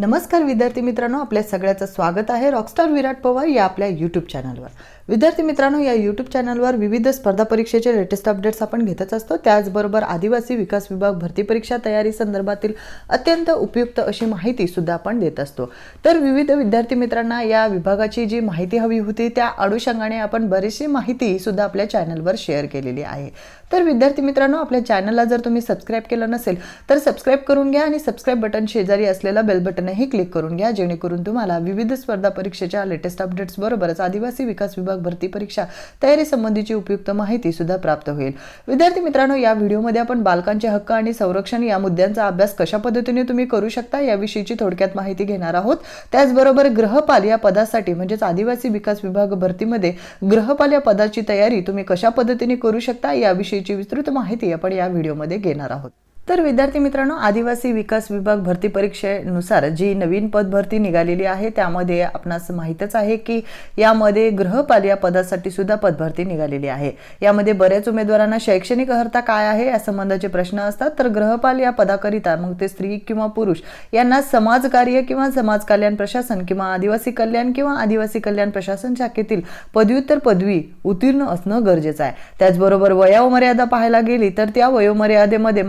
नमस्कार विद्यार्थी मित्रांनो आपल्या सगळ्याचं स्वागत आहे रॉकस्टार विराट पवार या आपल्या यूट्यूब चॅनलवर विद्यार्थी मित्रांनो या यूट्यूब चॅनलवर विविध स्पर्धा परीक्षेचे लेटेस्ट अपडेट्स आपण घेतच असतो. त्याचबरोबर आदिवासी विकास विभाग भरती परीक्षा तयारी संदर्भातील अत्यंत उपयुक्त अशी माहिती सुद्धा आपण देत असतो. तर विविध विद्यार्थी मित्रांना या विभागाची जी माहिती हवी होती त्या अनुषंगाने आपण बरीचशी माहिती सुद्धा आपल्या चॅनलवर शेअर केलेली आहे. तर विद्यार्थी मित्रांनो आपल्या चॅनलला जर तुम्ही सबस्क्राईब केलं नसेल तर सबस्क्राईब करून घ्या आणि सबस्क्राईब बटन शेजारी असलेला बेल बटन बटनही क्लिक करून घ्या. जेणेकरून तुम्हाला विविध स्पर्धा परीक्षेच्या लेटेस्ट अपडेट्स बरोबरच आदिवासी विकास विभाग भरती परीक्षा तयारी संबंधीची उपयुक्त माहिती सुद्धा प्राप्त होईल. विद्यार्थी मित्रांनो या व्हिडिओमध्ये आपण बालकांचे हक्क आणि संरक्षण या मुद्द्यांचा अभ्यास कशा पद्धतीने तुम्ही करू शकता याविषयीची थोडक्यात माहिती घेणार आहोत. त्याचबरोबर ग्रहपाल या पदासाठी म्हणजेच आदिवासी विकास विभाग भरतीमध्ये ग्रहपाल या पदाची तयारी तुम्ही कशा पद्धतीने करू शकता याविषयीची विस्तृत माहिती आपण या व्हिडिओमध्ये घेणार आहोत. तर विद्यार्थी मित्रांनो आदिवासी विकास विभाग भरती परीक्षेनुसार जी नवीन पद भरती निघालेली आहे त्यामध्ये आपणास माहीतच आहे की यामध्ये गृहपाल या पदासाठी सुद्धा पदभरती निघालेली आहे. यामध्ये बऱ्याच उमेदवारांना शैक्षणिक अर्हता काय आहे या संबंधाचे प्रश्न असतात. तर गृहपाल या पदाकरिता मग ते स्त्री किंवा पुरुष यांना समाजकार्य किंवा समाज कल्याण प्रशासन किंवा आदिवासी कल्याण किंवा आदिवासी कल्याण प्रशासन शाखेतील पदव्युत्तर पदवी उत्तीर्ण असणं गरजेचं आहे. त्याचबरोबर वयोमर्यादा पाहायला गेली तर त्या वयोमर्यादेमध्ये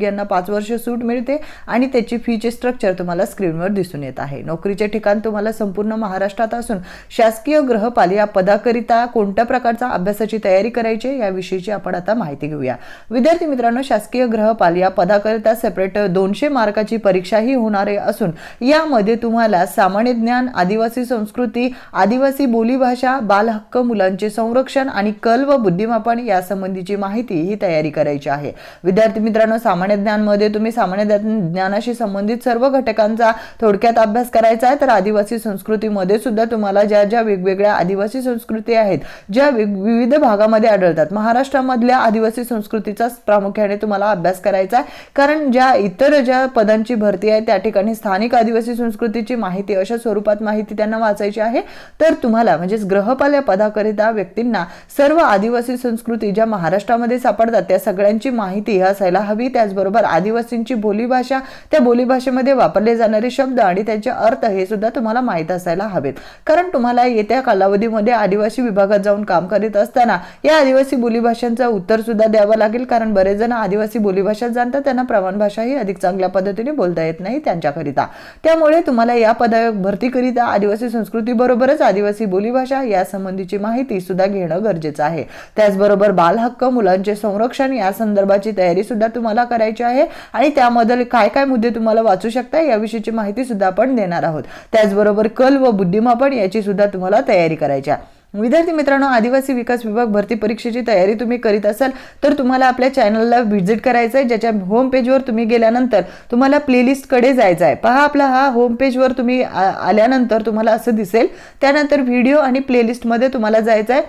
मागासवर्गीयांना पाच वर्ष सूट मिळते आणि त्याची फीचे स्ट्रक्चर तुम्हाला स्क्रीनवर दिसून येत आहे. नोकरीचे ठिकाण तुम्हाला संपूर्ण महाराष्ट्रात असून शासकीय गृहपाल या पदाकरिता कोणत्या प्रकारचा अभ्यासाची तयारी करायची याविषयीची आपण आता माहिती घेऊया. विद्यार्थी मित्रांनो शासकीय गृहपाल या पदाकरिता सेपरेट दोनशे मार्काची परीक्षाही होणार आहे असून यामध्ये तुम्हाला सामान्य ज्ञान आदिवासी संस्कृती आदिवासी बोलीभाषा बालहक्क मुलांचे संरक्षण आणि कल व बुद्धिमापन यासंबंधीची माहिती ही तयारी करायची आहे. विद्यार्थी मित्रांनो सामान्य ज्ञानमध्ये तुम्ही सामान्य ज्ञानाशी संबंधित सर्व घटकांचा थोडक्यात अभ्यास करायचा आहे तर आदिवासी संस्कृतीमध्ये सुद्धा तुम्हाला ज्या ज्या वेगवेगळ्या आदिवासी संस्कृती आहेत ज्या विविध भागामध्ये आढळतात. महाराष्ट्रामधल्या आदिवासी संस्कृतीचा प्रामुख्याने तुम्हाला अभ्यास करायचा आहे कारण ज्या इतर ज्या पदांची भरती आहे त्या ठिकाणी स्थानिक आदिवासी संस्कृतीची माहिती अशा स्वरूपात माहिती त्यांना वाचायची आहे. तर तुम्हाला म्हणजेच ग्रहपाल या पदाकरिता व्यक्तींना सर्व आदिवासी संस्कृती ज्या महाराष्ट्रामध्ये सापडतात त्या सगळ्यांची माहिती असायला हवी. त्याचबरोबर आदिवासींची बोलीभाषा त्या बोलीभाषेमध्ये वापरले जाणारे शब्द आणि त्यांचे अर्थ हे सुद्धा तुम्हाला माहीत असायला हवेत. कारण तुम्हाला येत्या कालावधीमध्ये आदिवासी विभागात जाऊन काम करीत असताना या आदिवासी बोलीभाषांचा उत्तर सुद्धा द्यावं लागेल. कारण बरेच जण आदिवासी बोलीभाषा जाणतात त्यांना प्रमाण भाषा ही अधिक चांगल्या पद्धतीने बोलता येत नाही त्यांच्याकरिता. त्यामुळे तुम्हाला या पदा भरतीकरिता आदिवासी संस्कृती बरोबरच आदिवासी बोलीभाषा या संबंधीची माहिती सुद्धा घेणं गरजेचं आहे. त्याचबरोबर बालहक्क मुलांचे संरक्षण या संदर्भाची तयारी सुद्धा तुम्हाला करायची आहे आणि त्यामध्ये काय काय मुद्दे तुम्हाला वाचू शकता याविषयीची माहिती सुद्धा आपण देणार आहोत. त्याचबरोबर कल व बुद्धिमापन याची सुद्धा तुम्हाला तयारी करायची आहे. विद्यार्थी मित्रांनो आदिवासी विकास विभाग भरती परीक्षेची तयारी तुम्ही करीत असाल तर तुम्हाला आपल्या चॅनलला व्हिजिट करायचं आहे ज्याच्या होम पेजवर तुम्ही गेल्यानंतर तुम्हाला प्लेलिस्टकडे जायचं आहे. पहा आपला हा होम पेजवर तुम्ही आल्यानंतर तुम्हाला असं दिसेल. त्यानंतर व्हिडिओ आणि प्लेलिस्टमध्ये तुम्हाला जायचं आहे.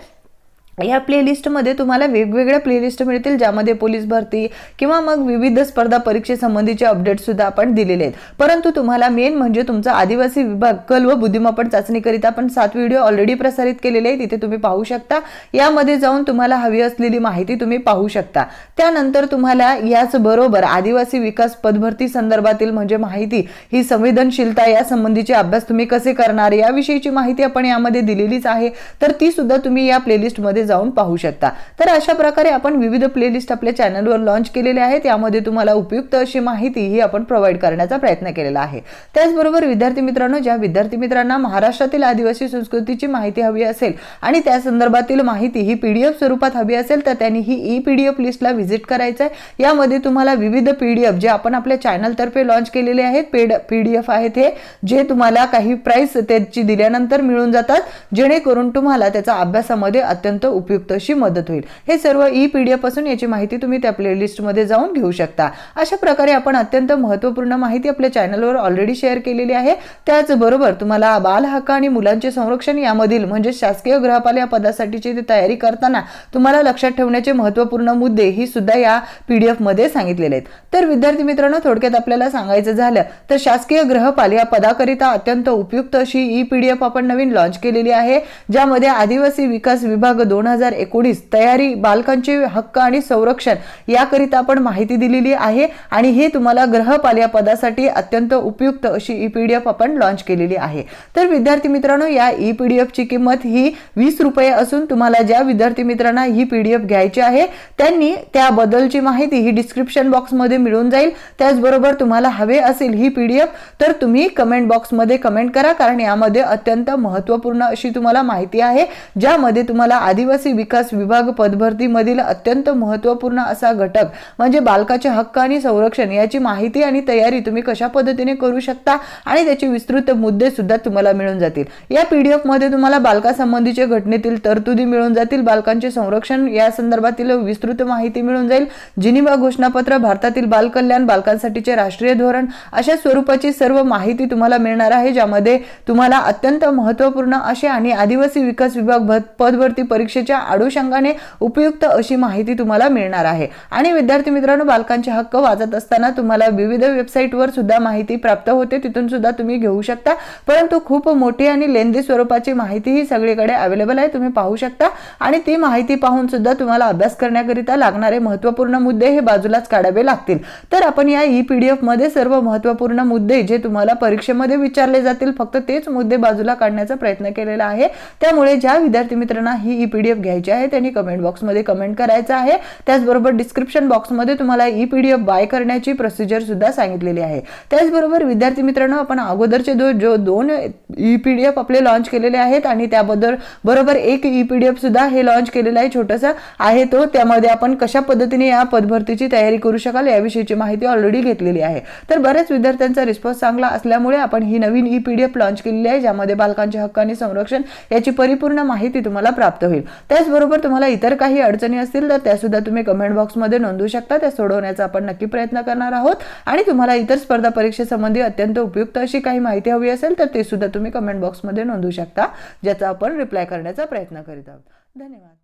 या प्लेलिस्टमध्ये तुम्हाला वेगवेगळ्या प्लेलिस्ट मिळतील ज्यामध्ये पोलीस भरती किंवा मग विविध स्पर्धा परीक्षेसंबंधीचे अपडेटसुद्धा आपण दिलेले आहेत. परंतु तुम्हाला मेन म्हणजे तुमचा आदिवासी विभाग कल व बुद्धिमापन चाचणीकरिता आपण सात व्हिडिओ ऑलरेडी प्रसारित केलेले आहेत. तिथे तुम्ही पाहू शकता. यामध्ये जाऊन तुम्हाला हवी असलेली माहिती तुम्ही पाहू शकता. त्यानंतर तुम्हाला याचबरोबर आदिवासी विकास पदभरती संदर्भातील म्हणजे माहिती ही संवेदनशीलता या संबंधीचे अभ्यास तुम्ही कसे करणार याविषयीची माहिती आपण यामध्ये दिलेलीच आहे. तर ती सुद्धा तुम्ही या प्लेलिस्टमध्ये जाऊन पाहू शकता. तर अशा प्रकारे आपण विविध प्लेलिस्ट आपल्या चॅनलवर लॉन्च केलेले आहेत. यामध्ये तुम्हाला उपयुक्त अशी माहिती ही आपण प्रोव्हाइड करण्याचा प्रयत्न केलेला आहे. त्याचबरोबर विद्यार्थी मित्रांनो ज्या विद्यार्थी मित्रांना महाराष्ट्रातील आदिवासी संस्कृतीची माहिती हवी असेल आणि त्या संदर्भातील माहिती ही पीडीएफ स्वरूपात हवी असेल तर त्यांनी ही ई पीडीएफ लिस्टला व्हिजिट करायचं आहे यामध्ये तुम्हाला विविध पीडीएफ जे आपण आपल्या चॅनलतर्फे लॉन्च केलेले आहेत पेड पीडीएफ आहेत हे जे तुम्हाला काही प्राइस त्याची दिल्यानंतर मिळून जातात. जेणेकरून तुम्हाला त्याचा अभ्यासामध्ये अत्यंत उपयुक्त अशी मदत होईल. हे सर्व ई पी डी एफ असून याची माहिती तुम्ही त्या प्लेलिस्टमध्ये जाऊन घेऊ शकता. अशा प्रकारे आपण अत्यंत महत्त्वपूर्ण माहिती आपल्या चॅनलवर ऑलरेडी शेअर केलेली आहे. त्याचबरोबर तुम्हाला बालहक्क आणि मुलांचे संरक्षण यामधील म्हणजे शासकीय गृहपाल या पदासाठीची ती तयारी करताना तुम्हाला लक्षात ठेवण्याचे महत्त्वपूर्ण मुद्दे ही सुद्धा या पी डी एफमध्ये सांगितलेले आहेत. तर विद्यार्थी मित्रांनो थोडक्यात आपल्याला सांगायचं झालं तर शासकीय गृहपाल या पदाकरिता अत्यंत उपयुक्त अशी ई पी डी एफ आपण नवीन लॉन्च केलेली आहे ज्यामध्ये आदिवासी विकास विभाग दोन दोन हजार एकोणीस तयारी बालकांचे हक्क आणि संरक्षण याकरिता आपण माहिती दिलेली आहे आणि हे तुम्हाला ग्रहपाल या पदासाठी अत्यंत उपयुक्त अशी ई पी डी एफ आपण लॉन्च केलेली आहे. तर विद्यार्थी मित्रांनो या ई पी डी एफची किंमत ही वीस रुपये असून तुम्हाला ज्या विद्यार्थी मित्रांना ही पी डी एफ घ्यायची आहे त्यांनी त्याबद्दलची माहिती ही डिस्क्रिप्शन बॉक्समध्ये मिळून जाईल. त्याचबरोबर तुम्हाला हवे असेल ही पी डी एफ तर तुम्ही कमेंट बॉक्समध्ये कमेंट करा कारण यामध्ये अत्यंत महत्त्वपूर्ण अशी तुम्हाला माहिती आहे ज्यामध्ये तुम्हाला आदिवासी विकास विभाग पदभरतीमधील अत्यंत महत्त्वपूर्ण असा घटक म्हणजे बालकाचे हक्क आणि संरक्षण याची माहिती आणि तयारी तुम्ही कशा पद्धतीने करू शकता आणि त्याचे विस्तृत मुद्दे सुद्धा तुम्हाला मिळून जातील. या पी डी मध्ये तुम्हाला बालकासंबंधीचे घटनेतील तरतुदी मिळून जातील बालकांचे संरक्षण या संदर्भातील विस्तृत माहिती मिळून जाईल जिनिवा घोषणापत्र भारतातील बालकल्याण बालकांसाठीचे राष्ट्रीय धोरण अशा स्वरूपाची सर्व माहिती तुम्हाला मिळणार आहे ज्यामध्ये तुम्हाला अत्यंत महत्त्वपूर्ण असे आणि आदिवासी विकास विभाग पदभरती परीक्षे परीक्षेच्या अनुषंगाने उपयुक्त अशी माहिती तुम्हाला मिळणार आहे. आणि विद्यार्थी मित्रांनो बालकांचे हक्क वाचत असताना तुम्हाला विविध वेबसाईटवर सुद्धा माहिती प्राप्त होते. तिथून सुद्धा तुम्ही घेऊ शकता. परंतु खूप मोठी आणि लेंदी स्वरूपाची माहिती ही सगळीकडे अवेलेबल आहे. तुम्ही पाहू शकता. आणि ती माहिती पाहून सुद्धा तुम्हाला अभ्यास करण्याकरिता लागणारे महत्त्वपूर्ण मुद्दे हे बाजूलाच काढावे लागतील. तर आपण या ई पी डी मध्ये सर्व महत्त्वपूर्ण मुद्दे जे तुम्हाला परीक्षेमध्ये विचारले जातील फक्त तेच मुद्दे बाजूला काढण्याचा प्रयत्न केलेला आहे. त्यामुळे ज्या विद्यार्थी मित्रांना ही ई पी डी एफ घ्यायची आहे त्यांनी कमेंट बॉक्समध्ये कमेंट करायचं आहे. त्याचबरोबर डिस्क्रिप्शन बॉक्समध्ये तुम्हाला e P D F buy करण्याची प्रोसिजर सुद्धा सांगितलेली आहे. त्याचबरोबर विद्यार्थी मित्रांनो आपण अगोदरचे दो जो दोन ई पी डी एफ आपले लॉन्च केलेले आहेत आणि त्याबद्दल बरोबर एक ई पी डी एफ सुद्धा हे लॉन्च केलेलं आहे छोटंसं आहे तो. त्यामध्ये आपण कशा पद्धतीने या पदभरतीची तयारी करू शकाल याविषयीची माहिती ऑलरेडी घेतलेली आहे. तर बऱ्याच विद्यार्थ्यांचा रिस्पॉन्स चांगला असल्यामुळे आपण ही नवीन e P D F launch केलेली आहे ज्यामध्ये बालकांचे हक्क आणि संरक्षण याची परिपूर्ण माहिती तुम्हाला प्राप्त होईल. त्याचबरोबर तुम्हाला इतर काही अडचणी असतील तर त्या सुद्धा तुम्ही कमेंट बॉक्समध्ये नोंदवू शकता. त्या सोडवण्याचा आपण नक्की प्रयत्न करणार आहोत. आणि तुम्हाला इतर स्पर्धा परीक्षेसंबंधी अत्यंत उपयुक्त अशी काही माहिती हवी असेल तर ते सुद्धा तुम्ही कमेंट बॉक्समध्ये नोंदवू शकता ज्याचा आपण रिप्लाय करण्याचा प्रयत्न करीत आहोत. धन्यवाद.